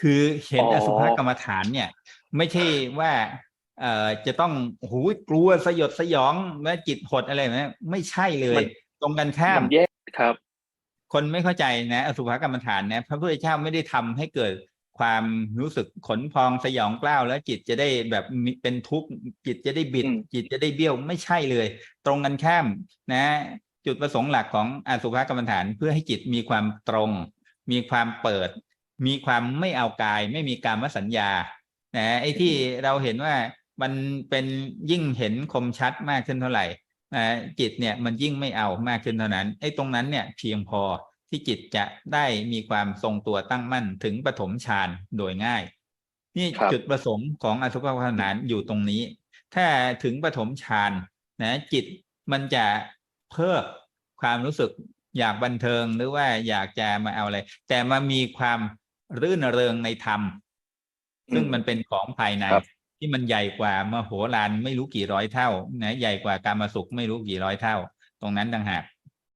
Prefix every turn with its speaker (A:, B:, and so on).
A: คือเห็น
B: อ๋อ
A: อสุภกรรมฐานเนี่ย ไม่ใช่ว่าเอ่อจะต้องโอ้โหกลัวสยดสยองแม้จิตหดอะไรแบบนี้ไม่ใช่เลย ตรงกันข้าม
B: มันแยกครับ
A: คนไม่เข้าใจนะอสุภกรรมฐานนะพระพุทธเจ้าไม่ได้ทำให้เกิดความรู้สึกขนพองสยองกล้าวแล้วจิตจะได้แบบมีเป็นทุกข์จิตจะได้บิด
B: อืม
A: จิตจะได้เบี้ยวไม่ใช่เลย ตรงกันข้ามนะ จุดประสงค์หลักของอสุภกรรมฐานเพื่อให้จิตมีความตรง มีความเปิด มีความไม่เอากาย ไม่มีการมสัญญานะไอ้ที่เราเห็นว่ามันเป็นยิ่งเห็นคมชัดมากขึ้นเท่าไหร่นะจิตเนี่ยมันยิ่งไม่เอามากขึ้นเท่านั้นไอ้ตรงนั้นเนี่ยเพียงพอที่จิตจะได้มีความทรงตัวตั้งมั่นถึงปฐมฌานโดยง่าย นี่
B: ครับ
A: จุดประสงค์ของอสุภกรรมฐานอยู่ตรงนี้ ถ้าถึงปฐมฌานนะจิตมันจะเพิ่มความรู้สึกอยากบันเทิงหรือว่าอยากจะมาเอาอะไร แต่มามีความ รื่นเริงในธรรม ซึ่งมันเป็นของภายใน
B: ครับ
A: ที่มันใหญ่กว่ามโหฬารไม่รู้กี่ร้อยเท่า นะ ใหญ่กว่าการมาสุขไม่รู้กี่ร้อยเท่า ตรงนั้นต่างหาก